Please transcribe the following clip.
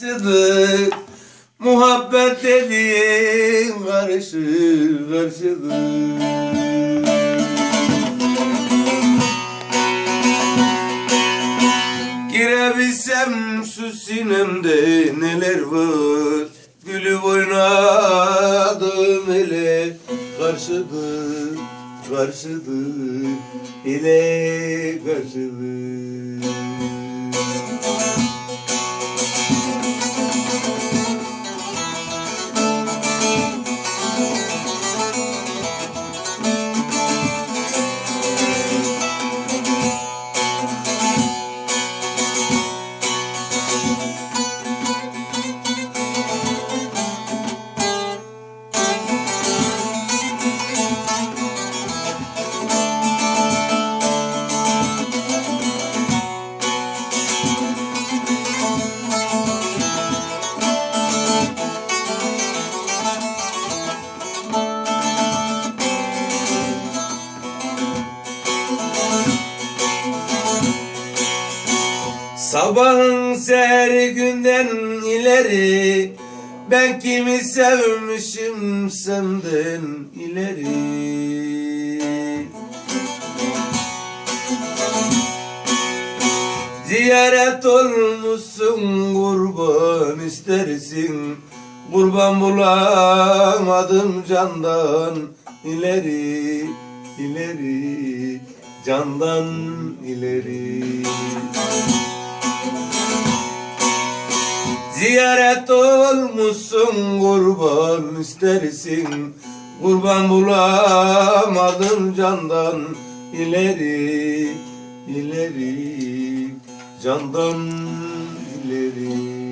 Karşıdır, muhabbet dediğin karşı karşıdır. Girebilsem şu sinemde neler var Gülüp oynadım ele Karşıdır, karşıdır ile karşıdır Sabahın ser günden ileri Ben kimi sevmişim senden ileri. Ziyaret olmuşsun kurban istersin. Kurban bulamadım candan ileri ileri candan ileri Ziyaret olmuşsun kurban istersin. Kurban bulamadım candan ileri ileri. Candan ileri